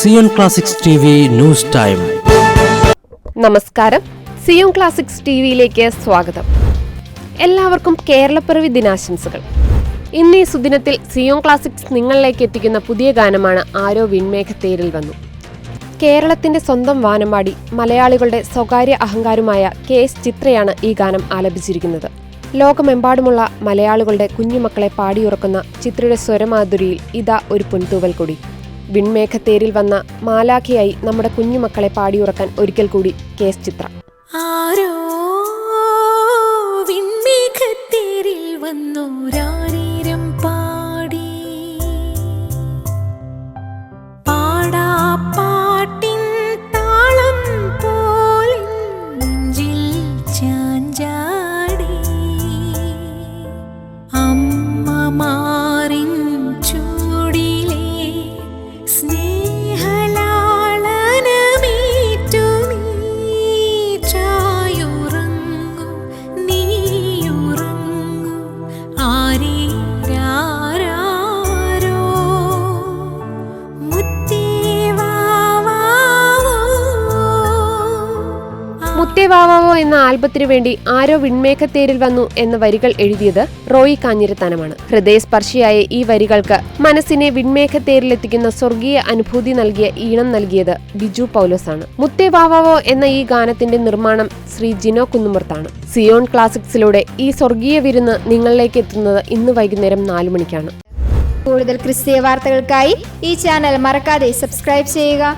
Zion classics news time. നമസ്കാരം. Zion classics T വിയിലേക്ക് സ്വാഗതം. എല്ലാവർക്കും കേരളപ്പിറവി ദിനാശംസകൾ. ഇന്ന് സുദിനത്തിൽ സിയോൺ ക്ലാസിക്സ് നിങ്ങളിലേക്ക് എത്തിക്കുന്ന പുതിയ ഗാനമാണ് ആരോ വിൺമേഘത്തേരിൽ വന്നു. കേരളത്തിന്റെ സ്വന്തം വാനമ്പാടി മലയാളികളുടെ സ്വകാര്യ അഹങ്കാരമായ കെ എസ് ചിത്രയാണ് ഈ ഗാനം ആലപിച്ചിരിക്കുന്നത്. ലോകമെമ്പാടുമുള്ള മലയാളികളുടെ കുഞ്ഞുമക്കളെ പാടിയുറക്കുന്ന ചിത്രയുടെ സ്വരമാധുരിയിൽ ഇതാ ഒരു പൊൻതൂവൽ കൂടി വിൺമേഘത്തേരിൽ വന്ന മാലാഖയായി നമ്മുടെ കുഞ്ഞുമക്കളെ പാടിയുറക്കാൻ ഒരിക്കൽ കൂടി കേസ് ചിത്ര. ആരോ വിൺമേഘത്തേരിൽ വന്നോരാരീരം മുത്തേവാവോ എന്ന ആൽബത്തിനു വേണ്ടി ആരോ വിൺമേഘത്തേരിൽ വന്നു എന്ന വരികൾ എഴുതിയത് റോയി കാഞ്ഞിരത്താനമാണ്. ഹൃദയസ്പർശിയായ ഈ വരികൾക്ക് മനസ്സിനെ വിൺമേഘത്തേരിലെത്തിക്കുന്ന സ്വർഗീയ അനുഭൂതി നൽകിയ ഈണം നൽകിയത് ബിജു പൗലോസാണ്. മുത്തേ വാവാവോ എന്ന ഈ ഗാനത്തിന്റെ നിർമ്മാണം ശ്രീ ജിനോ കുന്നുമർത്താണ്. സിയോൺ ക്ലാസിക്സിലൂടെ ഈ സ്വർഗീയ വിരുന്ന് നിങ്ങളിലേക്ക് എത്തുന്നത് ഇന്ന് വൈകുന്നേരം നാലു മണിക്കാണ്. കൂടുതൽ ക്രിസ്തീയ വാർത്തകൾക്കായി ഈ ചാനൽ മറക്കാതെ സബ്സ്ക്രൈബ് ചെയ്യുക.